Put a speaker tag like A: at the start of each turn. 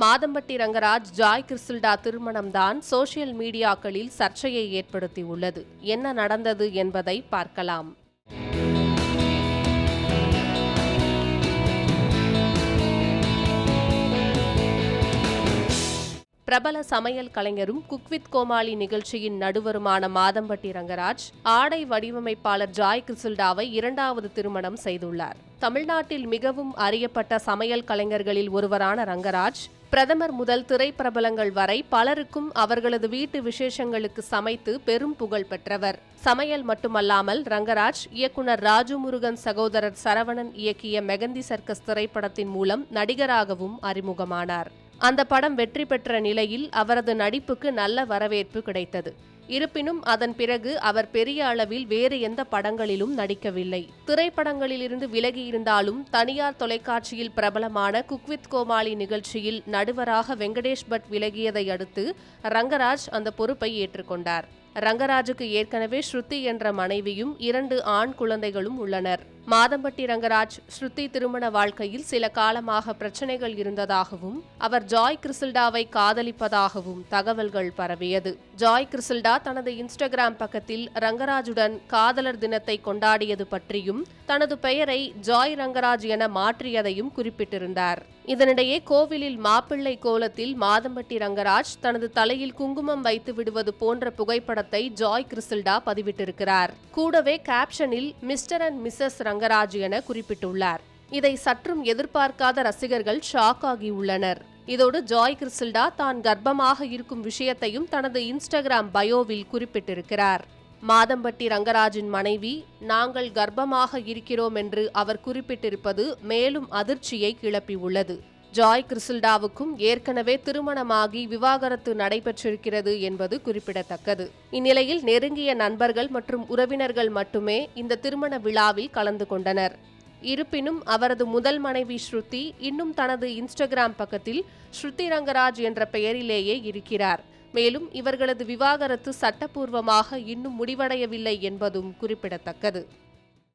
A: மாதம்பட்டி ரங்கராஜ் ஜாய் கிறிஸ்டில்டா திருமணம்தான் சோசியல் மீடியாக்களில் சர்ச்சையை ஏற்படுத்தியுள்ளது. என்ன நடந்தது என்பதை பார்க்கலாம். பிரபல சமையல் கலைஞரும் குக்வித் கோமாளி நிகழ்ச்சியின் நடுவருமான மாதம்பட்டி ரங்கராஜ் ஆடை வடிவமைப்பாளர் ஜாய் கிறிசில்டாவை இரண்டாவது திருமணம் செய்துள்ளார். தமிழ்நாட்டில் மிகவும் அறியப்பட்ட சமையல் கலைஞர்களில் ஒருவரான ரங்கராஜ் பிரதமர் முதல் திரைப்பிரபலங்கள் வரை பலருக்கும் அவர்களது வீட்டு விசேஷங்களுக்கு சமைத்து பெரும் புகழ் பெற்றவர். சமையல் மட்டுமல்லாமல் ரங்கராஜ் இயக்குனர் ராஜு முருகன் சகோதரர் சரவணன் இயக்கிய மெகந்தி சர்க்கஸ் திரைப்படத்தின் மூலம் நடிகராகவும் அறிமுகமானார். அந்த படம் வெற்றி பெற்ற நிலையில் அவரது நடிப்புக்கு நல்ல வரவேற்பு கிடைத்தது. இருப்பினும் அதன் பிறகு அவர் பெரிய அளவில் வேறு எந்த படங்களிலும் நடிக்கவில்லை. திரைப்படங்களிலிருந்து விலகியிருந்தாலும் தனியார் தொலைக்காட்சியில் பிரபலமான குக்வித் கோமாளி நிகழ்ச்சியில் நடுவராக வெங்கடேஷ் பட் விலகியதை அடுத்து ரங்கராஜ் அந்த பொறுப்பை ஏற்றுக்கொண்டார். ரங்கராஜுக்கு ஏற்கனவே ஸ்ருதி என்ற மனைவியும் இரண்டு ஆண் குழந்தைகளும் உள்ளனர். மாதம்பட்டி ரங்கராஜ் ஸ்ருதி திருமண வாழ்க்கையில் சில காலமாக பிரச்சனைகள் இருந்ததாகவும் அவர் ஜாய் கிறிசில்டாவை காதலிப்பதாகவும் தகவல்கள் பரவியது. ஜாய் கிறிசில்டா தனது இன்ஸ்டாகிராம் பக்கத்தில் ரங்கராஜுடன் காதலர் தினத்தை கொண்டாடியது பற்றியும் தனது பெயரை ஜாய் ரங்கராஜ் என மாற்றியதையும் குறிப்பிட்டிருந்தார். இதனிடையே கோவிலில் மாப்பிள்ளை கோலத்தில் மாதம்பட்டி ரங்கராஜ் தனது தலையில் குங்குமம் வைத்து விடுவது போன்ற புகைப்படத்தை ஜாய் கிறிசில்டா பதிவிட்டிருக்கிறார். கூடவே கேப்ஷனில் மிஸ்டர் அண்ட் மிஸ்ஸஸ் ரங்கராஜ் என குறிப்பிட்டுள்ளார். இதை சற்றும் எதிர்பார்க்காத ரசிகர்கள் ஷாக் ஆகியுள்ளனர். இதோடு ஜாய் கிறிசில்டா தான் கர்ப்பமாக இருக்கும் விஷயத்தையும் தனது இன்ஸ்டாகிராம் பயோவில் குறிப்பிட்டிருக்கிறார். மாதம்பட்டி ரங்கராஜின் மனைவி நாங்கள் கர்ப்பமாக இருக்கிறோம் என்று அவர் குறிப்பிட்டிருப்பது மேலும் அதிர்ச்சியை கிளப்பியுள்ளது. ஜாய் கிறிசில்டாவுக்கும் ஏற்கனவே திருமணமாகி விவாகரத்து நடைபெற்றிருக்கிறது என்பது குறிப்பிடத்தக்கது. இந்நிலையில் நெருங்கிய நண்பர்கள் மற்றும் உறவினர்கள் மட்டுமே இந்த திருமண விழாவில் கலந்து கொண்டனர். இருப்பினும் அவரது முதல் மனைவி ஸ்ருதி இன்னும் தனது இன்ஸ்டாகிராம் பக்கத்தில் ஸ்ருதி ரங்கராஜ் என்ற பெயரிலேயே இருக்கிறார். மேலும் இவர்களது விவாகரத்து சட்டப்பூர்வமாக இன்னும் முடிவடையவில்லை என்பதும் குறிப்பிடத்தக்கது.